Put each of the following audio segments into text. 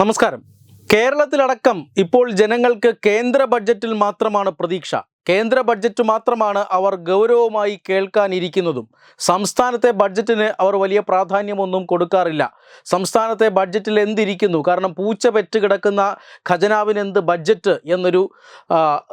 നമസ്കാരം. കേരളത്തിലടക്കം ഇപ്പോൾ ജനങ്ങൾക്ക് കേന്ദ്ര ബഡ്ജറ്റിൽ മാത്രമാണ് പ്രതീക്ഷ. കേന്ദ്ര ബഡ്ജറ്റ് മാത്രമാണ് അവർ ഗൗരവമായി കേൾക്കാനിരിക്കുന്നതും. സംസ്ഥാനത്തെ ബഡ്ജറ്റിന് അവർ വലിയ പ്രാധാന്യമൊന്നും കൊടുക്കാറില്ല. സംസ്ഥാനത്തെ ബഡ്ജറ്റിൽ എന്തിരിക്കുന്നു? കാരണം പൂച്ച പെറ്റ് കിടക്കുന്ന ഖജനാവിനെന്ത് ബഡ്ജറ്റ് എന്നൊരു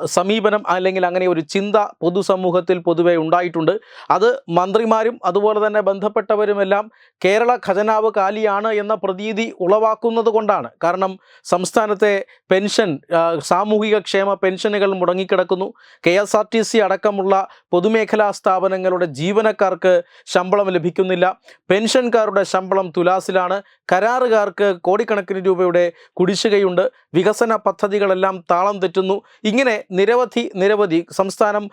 സമീപനം അല്ലെങ്കിൽ അങ്ങനെ ഒരു ചിന്ത പൊതുസമൂഹത്തിൽ പൊതുവെ ഉണ്ടായിട്ടുണ്ട്. അത് മന്ത്രിമാരും അതുപോലെ തന്നെ ബന്ധപ്പെട്ടവരുമെല്ലാം കേരള ഖജനാവ് കാലിയാണ് എന്ന പ്രതീതി ഉളവാക്കുന്നത് കൊണ്ടാണ്. കാരണം സംസ്ഥാനത്തെ പെൻഷൻ സാമൂഹിക ക്ഷേമ പെൻഷനുകൾ മുടങ്ങിക്കിടക്കുന്നു. K S R T C അടക്കമുള്ള പൊതുമേഖലാ സ്ഥാപനങ്ങളുടെ ജീവനക്കാർക്ക് ശമ്പളം ലഭിക്കുന്നില്ല. പെൻഷൻകാരുടെ ശമ്പളം തുലാസിലാണ്. കരാറുകാർക്ക് കോടിക്കണക്കിന് രൂപയുടെ കുടിശ്ശികയുണ്ട്. വികസന പദ്ധതികളെല്ലാം താളം തെറ്റുന്നു. ഇങ്ങനെ നിരവധി നിരവധി സംസ്ഥാനം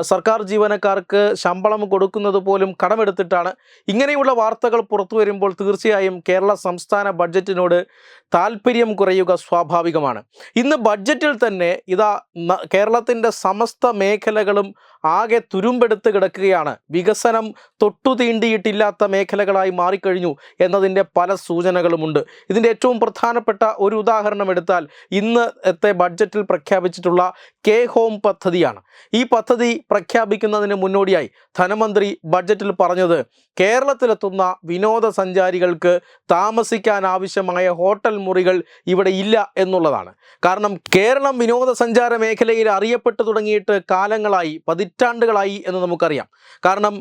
സർക്കാർ ജീവനക്കാർക്ക് ശമ്പളം കൊടുക്കുന്നത് പോലും കടമെടുത്തിട്ടാണ്. ഇങ്ങനെയുള്ള വാർത്തകൾ പുറത്തു വരുമ്പോൾ തീർച്ചയായും കേരള സംസ്ഥാന ബഡ്ജറ്റിനോട് താല്പര്യം കുറയുക സ്വാഭാവികമാണ്. ഇന്ന് ബഡ്ജറ്റിൽ തന്നെ ഇതാ കേരളത്തിന്റെ കേരളത്തിന്റെ സമസ്ത മേഖലകളും ആകെ തുരുമ്പെടുത്ത് കിടക്കുകയാണ്. വികസനം തൊട്ടുതീണ്ടിയിട്ടില്ലാത്ത മേഖലകളായി മാറിക്കഴിഞ്ഞു എന്നതിന്റെ പല സൂചനകളുമുണ്ട്. ഇതിന്റെ ഏറ്റവും പ്രധാനപ്പെട്ട ഒരു ഉദാഹരണം എടുത്താൽ ഇന്നത്തെ ബഡ്ജറ്റിൽ പ്രഖ്യാപിച്ചിട്ടുള്ള കെ ഹോം പദ്ധതിയാണ്. ഈ പദ്ധതി പ്രഖ്യാപിക്കുന്നതിന് മുന്നോടിയായി ധനമന്ത്രി ബഡ്ജറ്റിൽ പറഞ്ഞത് കേരളത്തിലെത്തുന്ന വിനോദസഞ്ചാരികൾക്ക് താമസിക്കാൻ ആവശ്യമായ ഹോട്ടൽ മുറികൾ ഇവിടെ ഇല്ല എന്നുള്ളതാണ്. കാരണം കേരളം വിനോദസഞ്ചാര മേഖലയിൽ അറിയപ്പെട്ടു തുടങ്ങിയിട്ട് കാലങ്ങളായി പതിറ്റാണ്ടുകളായി എന്ന് നമുക്കറിയാം. കാരണം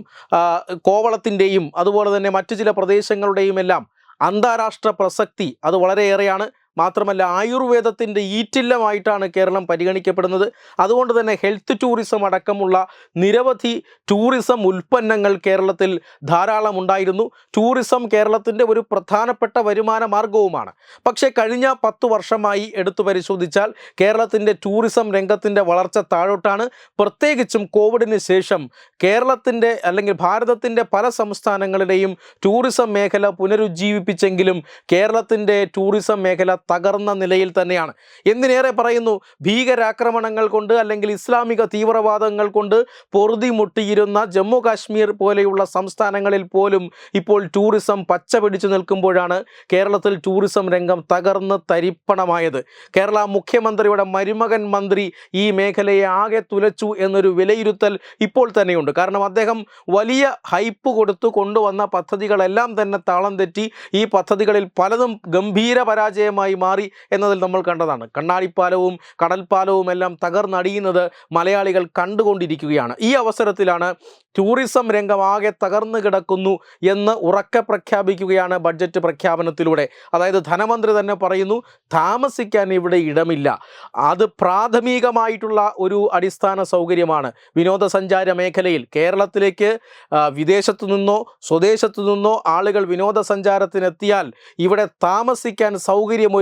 കോവളത്തിന്റെയും അതുപോലെ തന്നെ മറ്റു ചില പ്രദേശങ്ങളുടെയും എല്ലാം അന്താരാഷ്ട്ര പ്രസക്തി അത് വളരെയേറെയാണ്. മാത്രമല്ല ആയുർവേദത്തിന്റെ ഈറ്റില്ലമായിട്ടാണ് കേരളം പരിഗണിക്കപ്പെടുന്നത്. അതുകൊണ്ട് തന്നെ ഹെൽത്ത് ടൂറിസം അടക്കമുള്ള നിരവധി ടൂറിസം ഉൽപ്പന്നങ്ങൾ കേരളത്തിൽ ധാരാളം ഉണ്ടായിരുന്നു. ടൂറിസം കേരളത്തിന്റെ ഒരു പ്രധാനപ്പെട്ട വരുമാന മാർഗവുമാണ് പക്ഷേ കഴിഞ്ഞ പത്ത് വർഷമായി എടുത്തു പരിശോധിച്ചാൽ കേരളത്തിന്റെ ടൂറിസം രംഗത്തിന്റെ വളർച്ച താഴോട്ടാണ്. പ്രത്യേകിച്ചും കോവിഡിന് ശേഷം കേരളത്തിന്റെ അല്ലെങ്കിൽ ഭാരതത്തിന്റെ പല സംസ്ഥാനങ്ങളുടെയും ടൂറിസം മേഖല പുനരുജ്ജീവിപ്പിച്ചെങ്കിലും കേരളത്തിന്റെ ടൂറിസം മേഖല തകർന്ന നിലയിൽ തന്നെയാണ്. എന്തിനേറെ പറയുന്നു? ഭീകരാക്രമണങ്ങൾ കൊണ്ട് അല്ലെങ്കിൽ ഇസ്ലാമിക തീവ്രവാദങ്ങൾ കൊണ്ട് പൊറുതിമുട്ടിയിരുന്ന ജമ്മു കാശ്മീർ പോലെയുള്ള സംസ്ഥാനങ്ങളിൽ പോലും ഇപ്പോൾ ടൂറിസം പച്ച പിടിച്ചു നിൽക്കുമ്പോഴാണ് കേരളത്തിൽ ടൂറിസം രംഗം തകർന്ന് തരിപ്പണമായത്. കേരള മുഖ്യമന്ത്രിയുടെ മരുമകൻ മന്ത്രി ഈ മേഖലയെ ആകെ തുലച്ചു എന്നൊരു വിലയിരുത്തൽ ഇപ്പോൾ തന്നെയുണ്ട്. കാരണം അദ്ദേഹം വലിയ ഹൈപ്പ് കൊടുത്തു കൊണ്ടുവന്ന പദ്ധതികളെല്ലാം തന്നെ താളം തെറ്റി ഈ പദ്ധതികളിൽ പലതും ഗംഭീര പരാജയമായി മാറി എന്നതിൽ നമ്മൾ കണ്ടതാണ്. കണ്ണാടിപ്പാലവും കടൽപ്പാലവും എല്ലാം തകർന്നടിയുന്നത് മലയാളികൾ കണ്ടുകൊണ്ടിരിക്കുകയാണ്. ഈ അവസരത്തിലാണ് ടൂറിസം രംഗം ആകെ തകർന്നു കിടക്കുന്നു എന്ന് ഉറക്കെ പ്രഖ്യാപിക്കുകയാണ് ബഡ്ജറ്റ് പ്രഖ്യാപനത്തിലൂടെ. അതായത് ധനമന്ത്രി തന്നെ പറയുന്നു താമസിക്കാൻ ഇവിടെ ഇടമില്ല. അത് പ്രാഥമികമായിട്ടുള്ള ഒരു അടിസ്ഥാന സൗകര്യമാണ്. വിനോദസഞ്ചാര മേഖലയിൽ കേരളത്തിലേക്ക് വിദേശത്തു നിന്നോ സ്വദേശത്തു നിന്നോ ആളുകൾ വിനോദസഞ്ചാരത്തിനെത്തിയാൽ ഇവിടെ താമസിക്കാൻ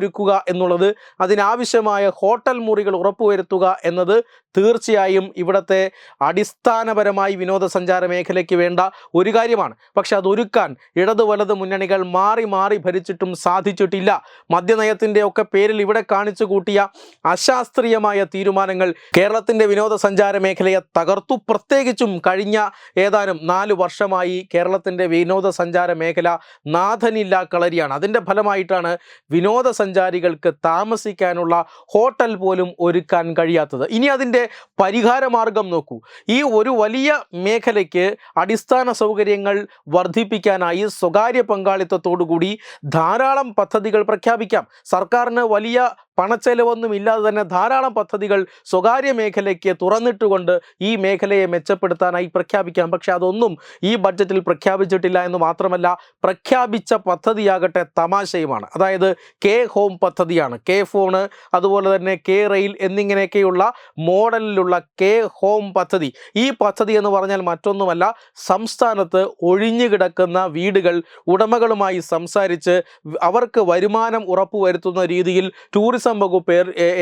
സൗകര്യമൊരുക്കുക എന്നുള്ളത് അതിനാവശ്യമായ ഹോട്ടൽ മുറികൾ ഉറപ്പുവരുത്തുക എന്നത് തീർച്ചയായും ഇവിടുത്തെ അടിസ്ഥാനപരമായി വിനോദസഞ്ചാര മേഖലയ്ക്ക് വേണ്ട ഒരു കാര്യമാണ്. പക്ഷെ അതൊരുക്കാൻ ഇടത് വലത് മുന്നണികൾ മാറി മാറി ഭരിച്ചിട്ടും സാധിച്ചിട്ടില്ല. മദ്യനയത്തിന്റെ ഒക്കെ പേരിൽ ഇവിടെ കാണിച്ചു കൂട്ടിയ അശാസ്ത്രീയമായ തീരുമാനങ്ങൾ കേരളത്തിന്റെ വിനോദസഞ്ചാര മേഖലയെ തകർത്തു. പ്രത്യേകിച്ചും കഴിഞ്ഞ ഏതാനും നാല് വർഷമായി കേരളത്തിന്റെ വിനോദസഞ്ചാര മേഖല നാഥനില്ല കളരിയാണ്. അതിന്റെ ഫലമായിട്ടാണ് വിനോദസഞ്ചാരികൾക്ക് താമസിക്കാനുള്ള ഹോട്ടൽ പോലും ഒരുക്കാൻ കഴിയാത്തത്. ഇനി അതിന്റെ പരിഹാര മാർഗം നോക്കൂ. ഈ ഒരു വലിയ മേഖലയ്ക്ക് അടിസ്ഥാന സൗകര്യങ്ങൾ വർദ്ധിപ്പിക്കാനായി സ്വകാര്യ പങ്കാളിത്തത്തോടുകൂടി ധാരാളം പദ്ധതികൾ പ്രഖ്യാപിക്കാം. സർക്കാരിന് വലിയ പണച്ചെലവൊന്നും ഇല്ലാതെ തന്നെ ധാരാളം പദ്ധതികൾ സ്വകാര്യ മേഖലയ്ക്ക് തുറന്നിട്ടുകൊണ്ട് ഈ മേഖലയെ മെച്ചപ്പെടുത്താനായി പ്രഖ്യാപിക്കാം. പക്ഷേ അതൊന്നും ഈ ബഡ്ജറ്റിൽ പ്രഖ്യാപിച്ചിട്ടില്ല എന്ന് മാത്രമല്ല പ്രഖ്യാപിച്ച പദ്ധതിയാകട്ടെ തമാശയുമാണ്. അതായത് കെ ഹോം പദ്ധതിയാണ്. കെ ഫോണ് അതുപോലെ തന്നെ കെ റെയിൽ എന്നിങ്ങനെയൊക്കെയുള്ള മോഡലിലുള്ള കെ ഹോം പദ്ധതി. ഈ പദ്ധതി എന്ന് പറഞ്ഞാൽ മറ്റൊന്നുമല്ല സംസ്ഥാനത്ത് ഒഴിഞ്ഞു കിടക്കുന്ന വീടുകൾ ഉടമകളുമായി സംസാരിച്ച് അവർക്ക് വരുമാനം ഉറപ്പുവരുത്തുന്ന രീതിയിൽ ടൂറിസം വകുപ്പ്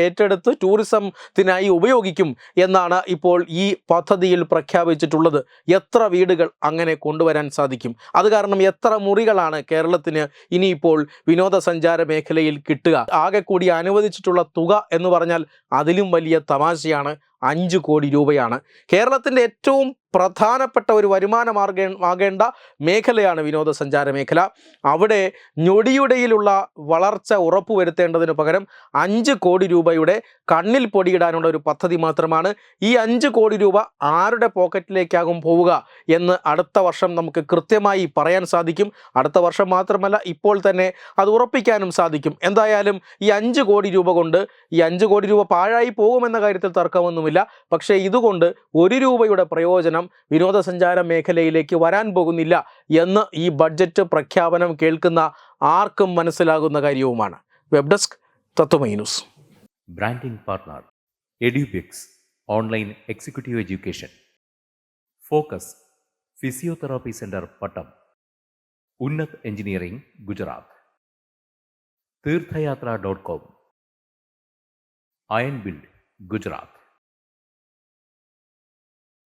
ഏറ്റെടുത്ത് ടൂറിസത്തിനായി ഉപയോഗിക്കും എന്നാണ് ഇപ്പോൾ ഈ പദ്ധതിയിൽ പ്രഖ്യാപിച്ചിട്ടുള്ളത്. എത്ര വീടുകൾ അങ്ങനെ കൊണ്ടുവരാൻ സാധിക്കും? അത് കാരണം എത്ര മുറികളാണ് കേരളത്തിന് ഇനിയിപ്പോൾ വിനോദസഞ്ചാര മേഖലയിൽ കിട്ടുക? ആകെ കൂടി അനുവദിച്ചിട്ടുള്ള തുക എന്ന് പറഞ്ഞാൽ അതിലും വലിയ തമാശയാണ്. അഞ്ച് കോടി രൂപയാണ്. കേരളത്തിന്റെ ഏറ്റവും പ്രധാനപ്പെട്ട ഒരു വരുമാന മാർഗ ആകേണ്ട മേഖലയാണ് വിനോദസഞ്ചാര മേഖല. അവിടെ ഞൊടിയുടയിലുള്ള വളർച്ച ഉറപ്പുവരുത്തേണ്ടതിന് പകരം അഞ്ച് കോടി രൂപയുടെ കണ്ണിൽ പൊടിയിടാനുള്ള ഒരു പദ്ധതി മാത്രമാണ്. ഈ അഞ്ച് കോടി രൂപ ആരുടെ പോക്കറ്റിലേക്കാകും പോവുക എന്ന് അടുത്ത വർഷം നമുക്ക് കൃത്യമായി പറയാൻ സാധിക്കും. അടുത്ത വർഷം മാത്രമല്ല ഇപ്പോൾ തന്നെ അത് ഉറപ്പിക്കാനും സാധിക്കും. എന്തായാലും ഈ അഞ്ച് കോടി രൂപ കൊണ്ട് ഈ അഞ്ച് കോടി രൂപ പാഴായി പോകുമെന്ന കാര്യത്തിൽ തർക്കമൊന്നുമില്ല. പക്ഷേ ഇതുകൊണ്ട് ഒരു രൂപയുടെ പ്രയോജനം വിനോദസഞ്ചാര മേഖലയിലേക്ക് വരാൻ പോകുന്നില്ല എന്ന് ഈ ബഡ്ജറ്റ് പ്രഖ്യാപനം കേൾക്കുന്ന ആർക്കും മനസ്സിലാകുന്ന കാര്യവുമാണ്. Web desk Tatvamayi news. Engineering Gujarat തീർത്ഥയാത്ര dot com iron build Physiotherapy